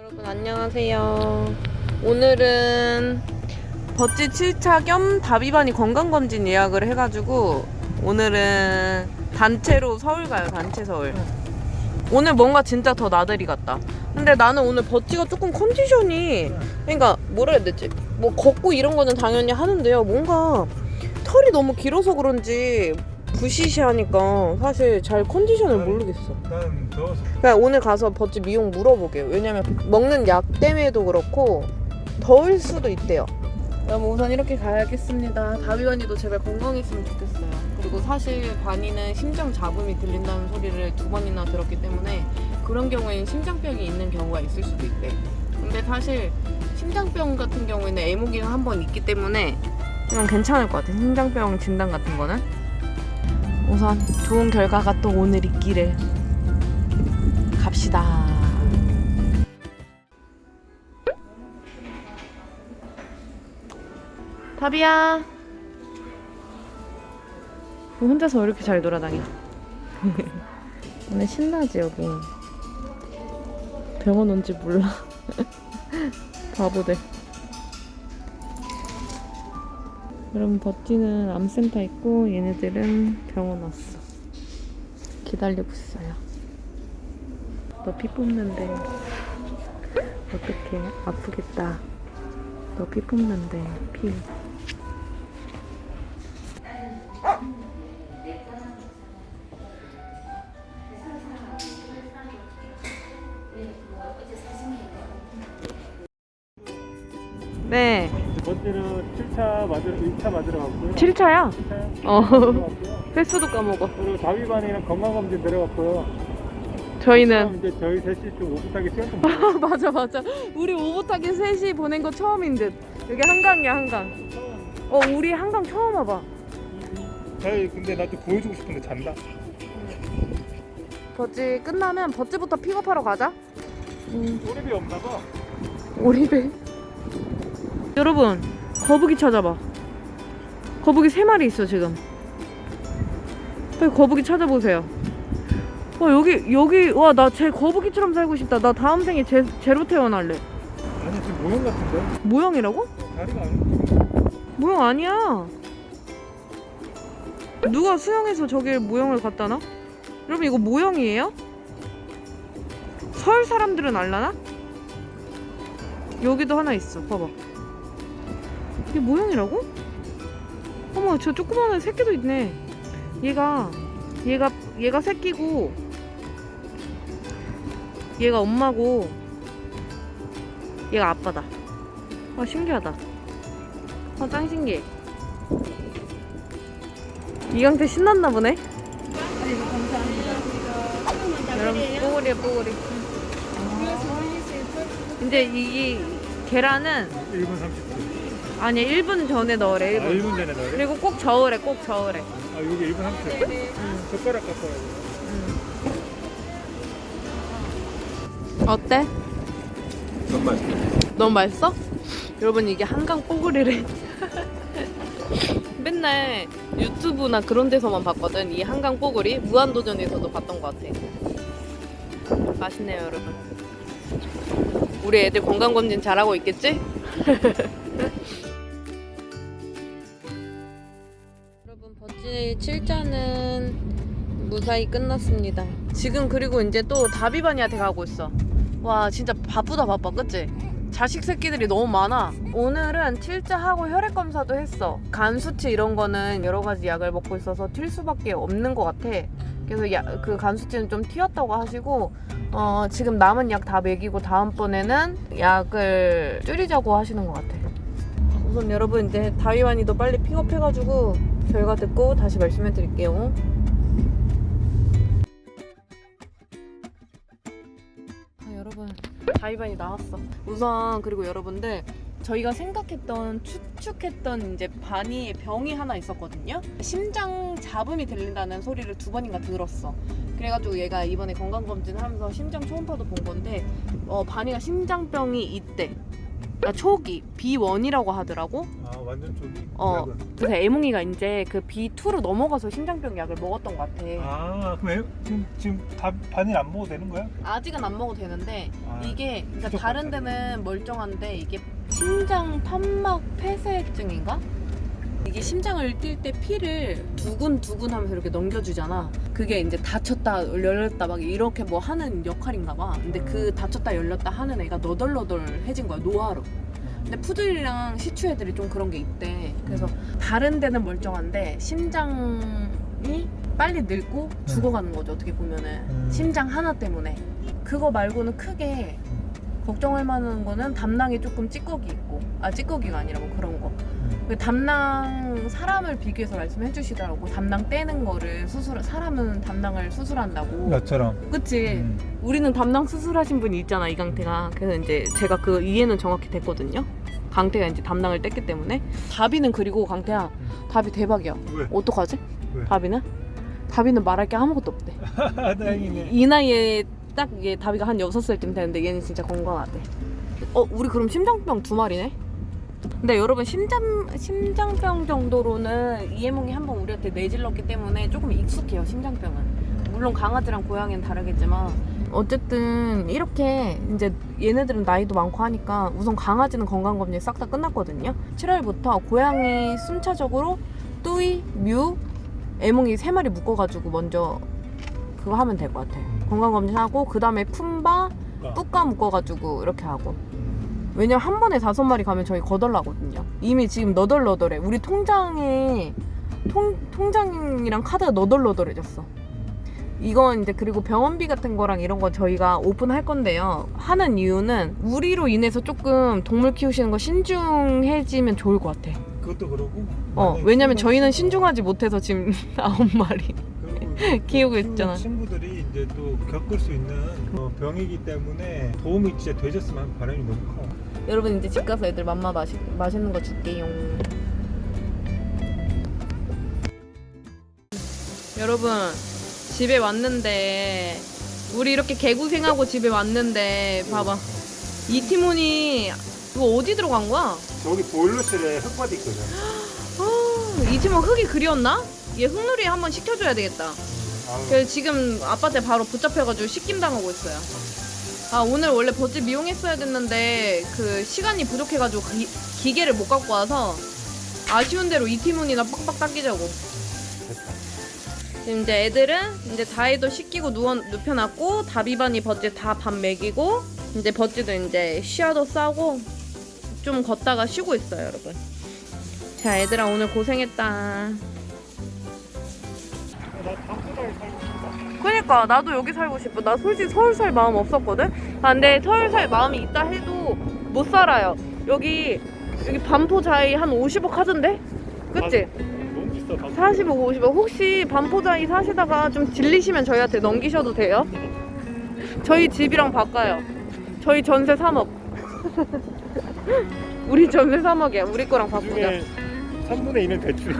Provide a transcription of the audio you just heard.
여러분 안녕하세요. 오늘은 버찌 7차 겸 다비바니 건강검진 예약을 해가지고 오늘은 단체로 서울 가요. 단체 서울. 오늘 뭔가 진짜 더 나들이 같다. 근데 나는 오늘 버찌가 조금 컨디션이 그러니까 뭐라 해야 되지? 뭐 걷고 이런 거는 당연히 하는데요. 뭔가 털이 너무 길어서 그런지 부시시하니까 사실 잘 컨디션을 모르겠어. 나는 더워서 그러니까 오늘 가서 버찌 미용 물어보게요. 왜냐면 먹는 약 때문에도 그렇고 더울 수도 있대요. 그럼 우선 이렇게 가야겠습니다. 다비바니도 제발 건강했으면 좋겠어요. 그리고 사실 바니는 심장 잡음이 들린다는 소리를 두 번이나 들었기 때문에 그런 경우에는 심장병이 있는 경우가 있을 수도 있대. 근데 사실 심장병 같은 경우에는 애모기가 한 번 있기 때문에 이건 괜찮을 것 같아. 심장병 진단 같은 거는. 우선 좋은 결과가 또 오늘 있기를 갑시다. 다비야. 너 혼자서 왜 이렇게 잘 돌아다녀? 오늘 신나지 여기. 병원 온지 몰라. 바보들. 여러분 버티는 암센터 있고 얘네들은 병원 왔어. 기다리고 있어요. 너 피 뽑는데 어떡해 아프겠다. 너 피 뽑는데 피. 네, 번째는 7차 맞으러 2차 맞으러 갔고요. 7차야? 7차 어, 들어갔고요. 횟수도 까먹어. 그리고 다비반이는 건강검진 들어갔고요. 저희는 그럼 이제 저희 셋이 좀 오붓하게 시간 좀 보내요. 맞아 맞아. 우리 오붓하게 셋이 보낸 거 처음인 듯. 여기 한강이야 한강. 어 우리 한강 처음 와봐. 저희 근데 나또 보여주고 싶은데 잔다. 버찌 끝나면 버찌부터 픽업하러 가자. 음, 오래비 없나 봐. 오리배. 여러분 거북이 찾아봐. 거북이 세 마리 있어 지금. 빨리 거북이 찾아보세요. 와 여기 여기 와 나 제 거북이처럼 살고 싶다. 나 다음 생에 제, 제로 태어날래. 아니 지금 모형 같은데? 모형이라고? 다리가 아니야. 모형 아니야. 누가 수영해서 저길 모형을 갖다 놔? 여러분 이거 모형이에요? 서울 사람들은 알라나? 여기도 하나 있어. 봐봐. 이게 모형이라고? 어머 저 조그마한 새끼도 있네. 얘가 얘가 얘가 새끼고 얘가 엄마고 얘가 아빠다. 아 신기하다. 아, 짱 신기해. 이강태 신났나 보네? 여러분, 뽀글이야, 뽀글이. 이제 이, 이 계란은, 1분 30초. 아니, 1분 전에 넣으래, 아 1분. 1분 전에 넣어요? 그리고 꼭 저으래, 꼭 저으래. 아 여기 1분 30초. 젓가락 갖고 와야 돼. 어때? 너무 맛있어. 너무 맛있어? 여러분, 이게 한강 뽀글이래. 맨날 유튜브나 그런 데서만 봤거든. 이 한강 뽀글이. 무한도전에서도 봤던 것 같아. 맛있네요, 여러분. 우리 애들 건강검진 잘하고 있겠지? 버찌 7자는 무사히 끝났습니다. 지금 그리고 이제 또 다비바니한테 가고 있어. 와, 진짜 바쁘다, 바빠. 그치? 자식 새끼들이 너무 많아. 오늘은 7자 하고 혈액 검사도 했어. 간 수치 이런 거는 여러 가지 약을 먹고 있어서 튈 수밖에 없는 것 같아. 그래서 야, 그 간 수치는 좀 튀었다고 하시고 어, 지금 남은 약 다 먹이고 다음번에는 약을 줄이자고 하시는 것 같아. 우선 여러분 이제 다이완이도 빨리 픽업해가지고 결과 듣고 다시 말씀해 드릴게요. 아, 여러분 다이반이 나왔어. 우선 그리고 여러분들 저희가 생각했던 추측했던 이제 바니의 병이 하나 있었거든요. 심장 잡음이 들린다는 소리를 두 번인가 들었어. 그래가지고 얘가 이번에 건강 검진을 하면서 심장 초음파도 본 건데 어, 바니가 심장병이 있대. 아, 초기 B1이라고 하더라고. 아 완전 쪽이. 어. 약은. 그래서 애몽이가 이제 그 B2로 넘어가서 심장병 약을 먹었던 것 같아. 아 그럼 애- 지금 지금 다 반일 안 먹어도 되는 거야? 아직은 안 먹어도 되는데 아, 이게 그러니까 다른 데는 멀쩡한데 이게 심장 판막 폐쇄증인가? 이게 심장을 뛸 때 피를 두근두근 하면서 이렇게 넘겨주잖아. 그게 이제 다쳤다 열렸다 막 이렇게 뭐 하는 역할인가 봐. 근데 그 다쳤다 열렸다 하는 애가 너덜너덜해진 거야 노화로. 근데 푸들이랑 시추 애들이 좀 그런 게 있대. 그래서 다른 데는 멀쩡한데 심장이 빨리 늙고 죽어가는 거죠. 어떻게 보면은 음. 심장 하나 때문에. 그거 말고는 크게 걱정할 만한 거는 담낭에 조금 찌꺼기 있고 아 찌꺼기가 아니라 뭐 그런 거. 음. 그 담낭 사람을 비교해서 말씀해 주시더라고. 담낭 떼는 거를 수술 사람은 담낭을 수술한다고. 나처럼. 그치? 음. 우리는 담낭 수술하신 분이 있잖아 이강태가 그래서 이제 제가 그 이해는 정확히 됐거든요 강태가 이제 담낭을 뗐기 때문에 다비는 그리고 강태야 다비 대박이야 왜? 어떡하지? 왜? 다비는? 다비는 말할 게 아무것도 없대 아, 다행이네. 이, 이 나이에 딱 이게 다비가 한 6살 쯤 되는데 얘는 진짜 건강하대. 어 우리 그럼 심장병 두 마리네? 근데 여러분 심장 심장병 정도로는 이해몽이 한 번 우리한테 내질렀기 때문에 조금 익숙해요 심장병은. 물론 강아지랑 고양이는 다르겠지만. 어쨌든 이렇게 이제 얘네들은 나이도 많고 하니까 우선 강아지는 건강검진 싹 다 끝났거든요. 7월부터 고양이 순차적으로 뚜이, 뮤, 애몽이 세 마리 묶어가지고 먼저 그거 하면 될 것 같아 건강검진 하고 그 다음에 품바, 뚜까 묶어가지고 이렇게 하고 왜냐면 한 번에 다섯 마리 가면 저희 거덜나거든요. 이미 지금 너덜너덜해. 우리 통장에 통, 통장이랑 카드가 너덜너덜해졌어. 이건 이제 그리고 병원비 같은 거랑 이런 거 저희가 오픈할 건데요. 하는 이유는 우리로 인해서 조금 동물 키우시는 거 신중해지면 좋을 것 같아. 그것도 그러고. 어, 왜냐면 저희는 신중하지 못해서 지금 아홉 마리. 키우고 친구- 있잖아. 친구들이 이제 또 겪을 수 있는 어, 병이기 때문에 도움이 진짜 되셨으면 하는 바람이 너무 커. 여러분 이제 집 가서 애들 맘마 마시, 맛있는 거 줄게요. 여러분 집에 왔는데 우리 이렇게 개고생하고 집에 왔는데 봐봐 이 티몬이 이거 어디 들어간 거야? 저기 보일러실에 흙바디 있거든. 아, 이 티몬 흙이 그리웠나? 얘 흙놀이 한번 시켜줘야 되겠다. 그래서 지금 아빠한테 바로 붙잡혀가지고 씻김 당하고 있어요. 아 오늘 원래 버즈 미용했어야 됐는데 그 시간이 부족해가지고 기, 기계를 못 갖고 와서 아쉬운 대로 이티문이나 빡빡 닦이자고. 지금 이제 애들은 이제 다이도 씻기고 누워 눕혀놨고 다비반이 버즈 다 밥 먹이고 이제 버즈도 이제 쉬어도 싸고 좀 걷다가 쉬고 있어요 여러분. 자 얘들아 오늘 고생했다. 그니까 나도 여기 살고 싶어. 나 솔직히 서울 살 마음 없었거든. 아, 근데 서울 살 마음이 있다 해도 못 살아요. 여기 여기 반포 자이 한 50억 하던데? 그치? 너무 비싸. 방구. 40억 50억. 혹시 반포 자이 사시다가 좀 질리시면 저희한테 넘기셔도 돼요. 저희 집이랑 바꿔요. 저희 전세 3억. 우리 전세 3억이야. 우리 거랑 바꾸자. 중에 3분의 1은 대출.